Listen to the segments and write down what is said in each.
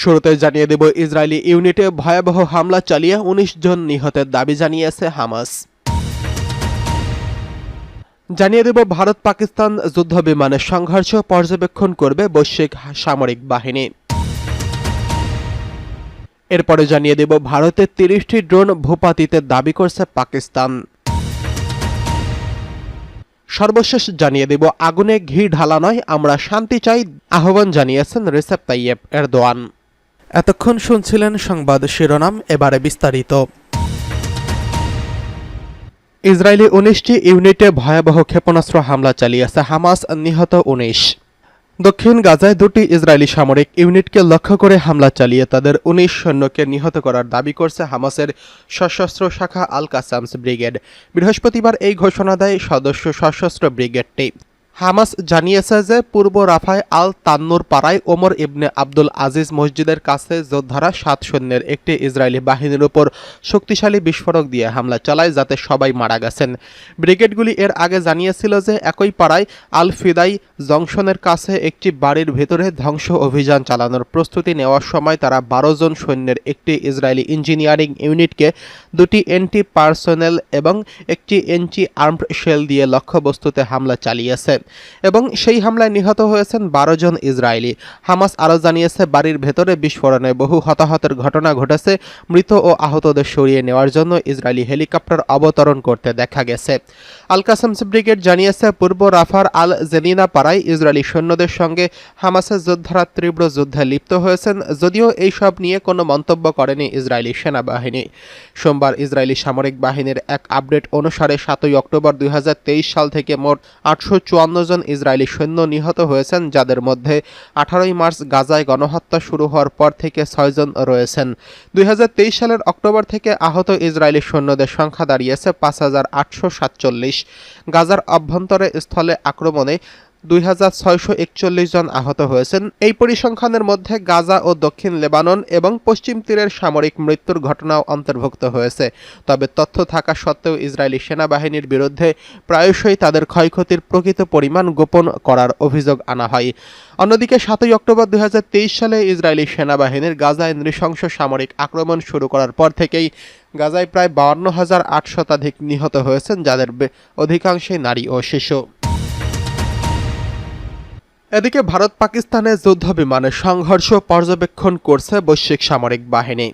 শুরুতে জানিয়ে দেব, ইসরায়েলি ইউনিটে ভয়াবহ হামলা চালিয়ে উনিশ জন নিহতের দাবি জানিয়েছে হামাস। জানিয়ে দেব, ভারত পাকিস্তান যুদ্ধ বিমানের সংঘর্ষ পর্যবেক্ষণ করবে বৈশ্বিক সামরিক বাহিনী। এরপরে জানিয়ে দেব ভারতের তিরিশটি ড্রোন ভূপাতিতে দাবি করছে পাকিস্তান। সর্বশেষ জানিয়ে দেব, আগুনে ঘি ঢালা নয়, আমরা শান্তি চাই, আহ্বান জানিয়েছেন রিসেপ তাইয়েব এরদোয়ান। এতক্ষণ শুনছিলেন সংবাদ শিরোনাম, এবারে বিস্তারিত। ইসরায়েলি উনিশটি ইউনিটে ভয়াবহ ক্ষেপণাস্ত্র হামলা চালিয়েছে হামাস নিহত উনিশ। দক্ষিণ গাজায় দুটি ইসরায়েলি সামরিক ইউনিটকে লক্ষ্য করে হামলা চালিয়ে তাদের উনিশ সৈন্যকে নিহত করার দাবি করছে হামাসের সশস্ত্র শাখা আল কাসামস ব্রিগেড। বৃহস্পতিবার এই ঘোষণা দেয় সদস্য সশস্ত্র ব্রিগেডটি। হামাস জানিয়েছে যে পূর্ব রাফায় আল তান্নুর পাড়ায় ওমর ইবনে আব্দুল আজিজ মসজিদের কাছে যোদ্ধারা সাত সৈন্যের একটি ইসরায়েলি বাহিনীর উপর শক্তিশালী বিস্ফোরক দিয়ে হামলা চালায় যাতে সবাই মারা গেছেন। ব্রিগেডগুলি এর আগে জানিয়েছিল যে একই পাড়ায় আল ফিদাই জংশনের কাছে একটি বাড়ির ভেতরে ধ্বংস অভিযান চালানোর প্রস্তুতি নেওয়ার সময় তারা বারো জন সৈন্যের একটি ইসরায়েলি ইঞ্জিনিয়ারিং ইউনিটকে দুটি এন্টি পার্সোনেল এবং একটি এন্টি আর্মড শেল দিয়ে লক্ষ্যবস্তুতে হামলা চালিয়েছে। এবং সেই হামলায় নিহত হয়েছেন বারো জন ইসরায়েলি। হামাস আরও জানিয়েছে, বাড়ির ভেতরে বিস্ফোরণে বহু হতাহতের ঘটনা ঘটেছে, মৃত ও আহতদের সরিয়ে নেওয়ার জন্য ইসরায়েলি হেলিকপ্টার অবতরণ করতে দেখা গেছে। আল কাসামস ব্রিগেড জানিয়েছে, পূর্ব রাফার আল জেনিনা পাড়ায় ইসরায়েলি সৈন্যদের সঙ্গে হামাসের যোদ্ধারা তীব্র যুদ্ধে লিপ্ত হয়েছেন, যদিও এই সব নিয়ে কোনো মন্তব্য করেনি ইসরায়েলি সেনাবাহিনী। সোমবার ইসরায়েলি সামরিক বাহিনীর এক আপডেট অনুসারে সাতই অক্টোবর দুই হাজার তেইশ সাল থেকে মোট আটশো চুয়ান্ন জন ইসরায়েলি সৈন্য নিহত হয়েছেন, যাদের মধ্যে আঠারোই মার্চ গাজায় গণহত্যা শুরু হওয়ার পর থেকে ছয়জন রয়েছেন। দুই হাজার তেইশ সালের অক্টোবর থেকে আহত ইসরায়েলি সৈন্যদের সংখ্যা দাঁড়িয়েছে পাঁচ হাজার আটশো সাতচল্লিশ। গাজার অভ্যন্তরে স্থলে আক্রমণে দুই হাজার ছয়শো একচল্লিশ জন আহত হয়েছেন। এই পরিসংখ্যানের মধ্যে গাজা ও দক্ষিণ লেবানন এবং পশ্চিম তীরের সামরিক মৃত্যুর ঘটনাও অন্তর্ভুক্ত হয়েছে। তবে তথ্য থাকা সত্ত্বেও ইসরায়েলি সেনাবাহিনীর বিরুদ্ধে প্রায়শই তাদের ক্ষয়ক্ষতির প্রকৃত পরিমাণ গোপন করার অভিযোগ আনা হয়। অন্যদিকে সাতই অক্টোবর দুই হাজার তেইশ সালে ইসরায়েলি সেনাবাহিনীর গাজায় নৃশংস সামরিক আক্রমণ শুরু করার পর থেকেই গাজায় প্রায় বাউন্ন হাজার আট শতাধিক নিহত হয়েছেন, যাদের অধিকাংশই নারী ও শিশু। এদিকে ভারত পাকিস্তানে যুদ্ধ বিমানের সংঘর্ষ পর্যবেক্ষণ করছে বৈশ্বিক সামরিক বাহিনী।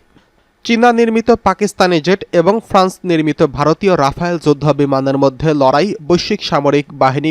চীনা নির্মিত পাকিস্তানি জেট এবং ফ্রান্স নির্মিত ভারতীয় রাফায়েল যুদ্ধ বিমানের মধ্যে লড়াই, বৈশ্বিক সামরিক বাহিনী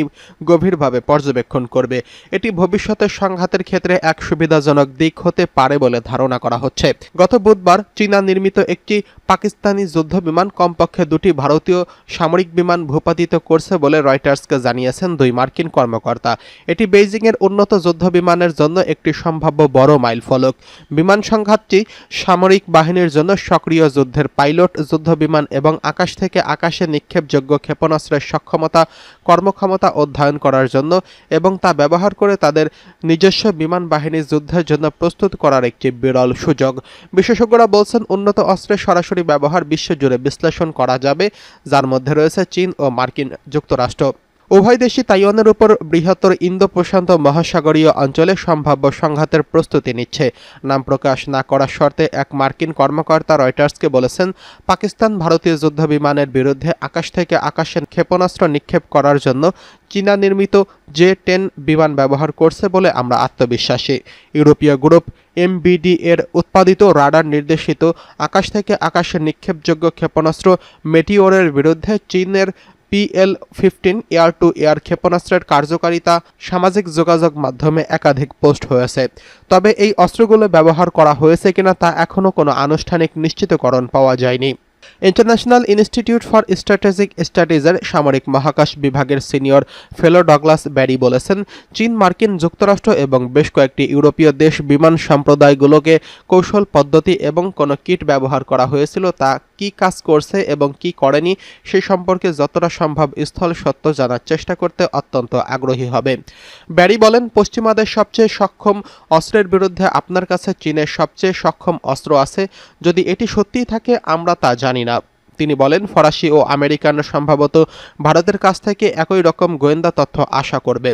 গভীরভাবে পর্যবেক্ষণ করবে। এটি ভবিষ্যতের সংঘাতের ক্ষেত্রে এক সুবিধাজনক দিক হতে পারে বলে ধারণা করা হচ্ছে। গত বুধবার চীনা নির্মিত একটি পাকিস্তানি যুদ্ধ বিমান কমপক্ষে দুটি ভারতীয় সামরিক বিমান ভূপাতিত করছে বলে রয়টার্সকে জানিয়েছেন দুই মার্কিন কর্মকর্তা। এটি বেইজিংয়ের উন্নত যুদ্ধ বিমানের জন্য একটি সম্ভাব্য বড় মাইলফলক। বিমান সংঘাতটি সামরিক বাহিনীর জন্য সক্রিয় যুদ্ধের পাইলট যুদ্ধ বিমান এবং আকাশ থেকে আকাশে নিক্ষেপযোগ্য ক্ষেপণাস্ত্রের সক্ষমতা, কর্মক্ষমতা অধ্যয়ন করার জন্য এবং তা ব্যবহার করে তাদের নিজস্ব বিমান বাহিনী যুদ্ধের জন্য প্রস্তুত করার একটি বিরল সুযোগ। বিশেষজ্ঞরা বলছেন, উন্নত অস্ত্রের সরাসরি ব্যবহার বিশ্বজুড়ে বিশ্লেষণ করা যাবে, যার মধ্যে রয়েছে চীন ও মার্কিন যুক্তরাষ্ট্র। উভয় দেশই তাইওয়ানের উপর বৃহত্তর ইন্দো প্রশান্ত মহাসাগরীয় অঞ্চলে সম্ভাব্য সংঘাতের প্রস্তুতি নিচ্ছে। নাম প্রকাশ না করার শর্তে এক মার্কিন কর্মকর্তা রয়টার্সকে বলেছেন, পাকিস্তান ভারতীয় যুদ্ধ বিমানের বিরুদ্ধে আকাশ থেকে আকাশে ক্ষেপণাস্ত্র নিক্ষেপ করার জন্য চীনা নির্মিত জে টেন বিমান ব্যবহার করছে বলে আমরা আত্মবিশ্বাসী। ইউরোপীয় গ্রুপ এমবিডি এর উৎপাদিত রাডার নির্দেশিত আকাশ থেকে আকাশে নিক্ষেপযোগ্য ক্ষেপণাস্ত্র মেটিওরের বিরুদ্ধে চীনের PL fifteen air to air ক্ষেপণাস্ত্রের কার্যকারিতা সামাজিক যোগাযোগ মাধ্যমে একাধিক পোস্ট হয়েছে। তবে এই অস্ত্রগুলো ব্যবহার করা হয়েছে কিনা তা এখনও কোনো আনুষ্ঠানিক নিশ্চিতকরণ পাওয়া যায়নি। ইন্টারন্যাশনাল ইনস্টিটিউট ফর স্ট্র্যাটেজিক স্টাডিজের সামরিক মহাকাশ বিভাগের সিনিয়র ফেলো ডগলাস ব্যারি বলেছেন, চীন, মার্কিন যুক্তরাষ্ট্র এবং বেশ কয়েকটি ইউরোপীয় দেশ বিমান সম্প্রদায়গুলোকে কৌশল, পদ্ধতি এবং কোনো কিট ব্যবহার করা হয়েছিল তা কি কাজ করছে এবং কি করেনি, সে সম্পর্কে যতটা সম্ভব স্থল সত্য জানার চেষ্টা করতে অত্যন্ত আগ্রহী হবে। ব্যারি বলেন, পশ্চিমাদের সবচেয়ে সক্ষম অস্ত্রের বিরুদ্ধে আপনার কাছে চীনের সবচেয়ে সক্ষম অস্ত্র আছে। যদি এটি সত্যিই থাকে, আমরা তা জানি না। তিনি বলেন, ফরাসি ও আমেরিকান সম্ভবত ভারতের কাছ থেকে একই রকম গোয়েন্দা তথ্য আশা করবে।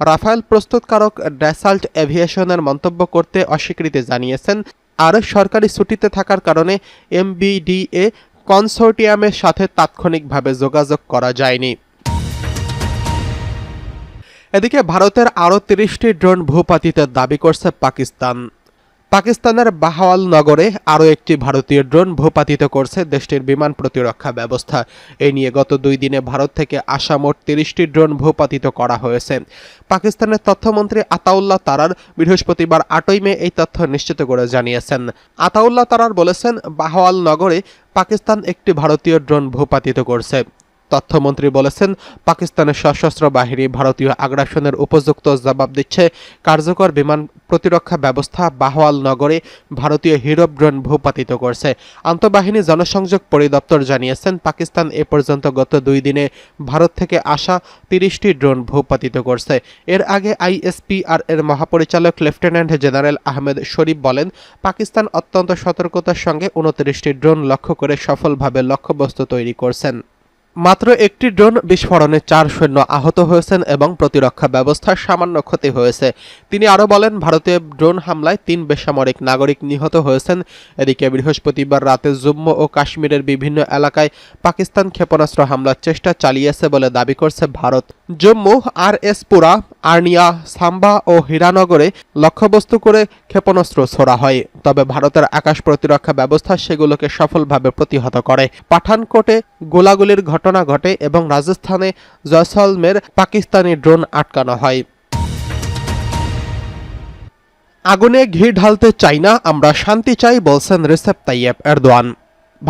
রাফায়েল প্রস্তুতকারক ড্যাসাল্ট এভিয়েশনের মন্তব্য করতে অস্বীকৃতি জানিয়েছেন। আর সরকারি ছুটিতে থাকার কারণে এমবিডিএ কনসোর্টিয়ামের সাথে তাৎক্ষণিকভাবে যোগাযোগ করা যায়নি। এদিকে ভারতের আরও তিরিশটি ড্রোন ভূপাতিতে দাবি করছে পাকিস্তান। পাকিস্তানের বাহাওয়াল নগরে আরও একটি ভারতীয় ড্রোন ভূপাতিত করছে দেশটির বিমান প্রতিরক্ষা ব্যবস্থা। এই নিয়ে গত দুই দিনে ভারত থেকে আসা মোট তিরিশটি ড্রোন ভূপাতিত করা হয়েছে। পাকিস্তানের তথ্যমন্ত্রী আতাউল্লাহ তারার বৃহস্পতিবার আটই মে এই তথ্য নিশ্চিত করে জানিয়েছেন। আতাউল্লাহ তারার বলেছেন, বাহাওয়াল নগরে পাকিস্তান একটি ভারতীয় ড্রোন ভূপাতিত করছে। তথ্যমন্ত্রী বলেছেন, পাকিস্তানের সশস্ত্র বাহিনী ভারতীয় আগ্রাসনের উপযুক্ত জবাব দিচ্ছে কার্যকর বিমান প্রতিরক্ষা ব্যবস্থা বাহওয়াল নগরে ভারতীয় হিরো ড্রোন ভূপাতিত করছে। আন্তঃবাহিনী জনসংযোগ পরিদপ্তর জানিয়েছেন, পাকিস্তান এ পর্যন্ত গত দুই দিনে ভারত থেকে আসা তিরিশটি ড্রোন ভূপাতিত করছে। এর আগে আইএসপিআর এর মহাপরিচালক লেফটেন্যান্ট জেনারেল আহমেদ শরীফ বলেন, পাকিস্তান অত্যন্ত সতর্কতার সঙ্গে উনত্রিশটি ড্রোন লক্ষ্য করে সফলভাবে লক্ষ্যবস্তু তৈরি করছেন। মাত্র একটি ড্রোন বিস্ফোরণে চার সৈন্য আহত হয়েছেন এবং প্রতিরক্ষা ব্যবস্থার সামান্য ক্ষতি হয়েছে। তিনি আরও বলেন, ভারতীয় ড্রোন হামলায় তিন বেসামরিক নাগরিক নিহত হয়েছেন। এদিকে বৃহস্পতিবার রাতে জম্মু ও কাশ্মীরের বিভিন্ন এলাকায় পাকিস্তান ক্ষেপণাস্ত্র হামলার চেষ্টা চালিয়েছে বলে দাবি করছে ভারত। জম্মু আর এস পুরা, আর্নিয়া, সাম্বা ও হীরানগরে লক্ষ্যবস্তু করে ক্ষেপণাস্ত্র ছোড়া হয়। তবে ভারতের আকাশ প্রতিরক্ষা ব্যবস্থা সেগুলোকে সফলভাবে প্রতিহত করে। পাঠানকোটে গোলাগুলির ঘটনা ঘটে এবং রাজস্থানে জয়সলমের পাকিস্তানি ড্রোন আটকানো হয়। আগুনে ঘি ঢালতে চাই না, আমরা শান্তি চাই, বলছেন রিসেপ তাইয়েব এরদোয়ান।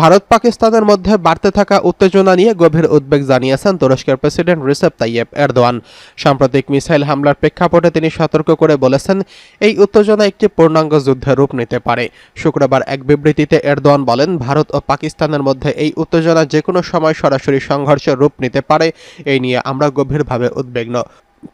ভারত পাকিস্তানের মধ্যে বাড়তে থাকা উত্তেজনা নিয়ে গভীর উদ্বেগ জানিয়েছেন তুরস্কের প্রেসিডেন্ট রিসেপ তাইয়েব এরদোয়ান। সাম্প্রতিক মিসাইল হামলার প্রেক্ষাপটে তিনি সতর্ক করে বলেছেন, এই উত্তেজনা একটি পূর্ণাঙ্গ যুদ্ধের রূপ নিতে পারে। শুক্রবার এক বিবৃতিতে এরদোয়ান বলেন, ভারত ও পাকিস্তানের মধ্যে এই উত্তেজনা যে কোনো সময় সরাসরি সংঘর্ষের রূপ নিতে পারে, এই নিয়ে আমরা গভীরভাবে উদ্বিগ্ন।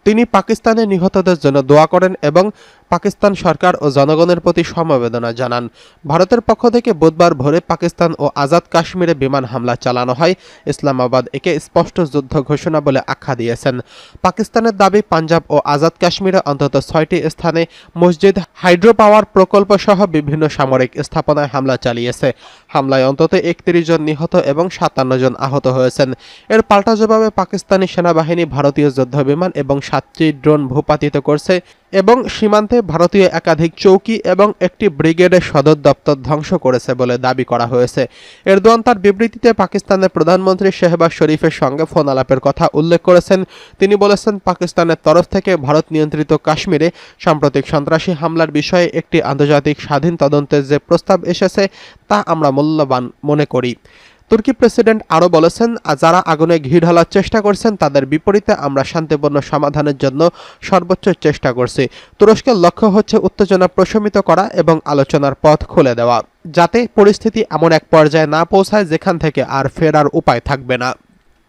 তিনি পাকিস্তানের নিহতদের জন্য দোয়া করেন এবং পাকিস্তান সরকার ও জনগণের প্রতি সমবেদনা জানান। ভারতের পক্ষ থেকে বুধবার ভোরে পাকিস্তান ও আজাদ কাশ্মীরে বিমান হামলা চালানো হয়। ইসলামাবাদ একে স্পষ্ট যুদ্ধ ঘোষণা বলে আখ্যা দিয়েছেন। পাকিস্তানের দাবি, পাঞ্জাব ও আজাদ কাশ্মীরে অন্তত ছয়টি স্থানে মসজিদ হাইড্রো পাওয়ার প্রকল্প সহ বিভিন্ন সামরিক স্থাপনায় হামলা চালিয়েছে। হামলায় অন্তত একত্রিশ জন নিহত এবং সাতান্ন জন আহত হয়েছেন। এর পাল্টা জবাবে পাকিস্তানি সেনাবাহিনী ভারতীয় যুদ্ধ বিমান এবং সাতটি ড্রোন ভূপাতিত করছে এবং সীমান্তে ভারতীয় একাধিক চৌকি এবং একটি ব্রিগেডের সদর দপ্তর ধ্বংস করেছে বলে দাবি করা হয়েছে। এরদোয়ান তার বিবৃতিতে পাকিস্তানের প্রধানমন্ত্রী শেহবাজ শরীফের সঙ্গে ফোন আলাপের কথা উল্লেখ করেছেন। তিনি বলেছেন, পাকিস্তানের তরফ থেকে ভারত নিয়ন্ত্রিত কাশ্মীরে সাম্প্রতিক সন্ত্রাসী হামলার বিষয়ে একটি আন্তর্জাতিক স্বাধীন তদন্তের যে প্রস্তাব এসেছে, তা আমরা মূল্যবান মনে করি। তুর্কি প্রেসিডেন্ট আরও বলেছেন, যারা আগুনে ঘি ঢালার চেষ্টা করছেন, তাদের বিপরীতে আমরা শান্তিপূর্ণ সমাধানের জন্য সর্বোচ্চ চেষ্টা করছি। তুরস্কের লক্ষ্য হচ্ছে উত্তেজনা প্রশমিত করা এবং আলোচনার পথ খুলে দেওয়া, যাতে পরিস্থিতি এমন এক পর্যায়ে না পৌঁছায় যেখান থেকে আর ফেরার উপায় থাকবে না।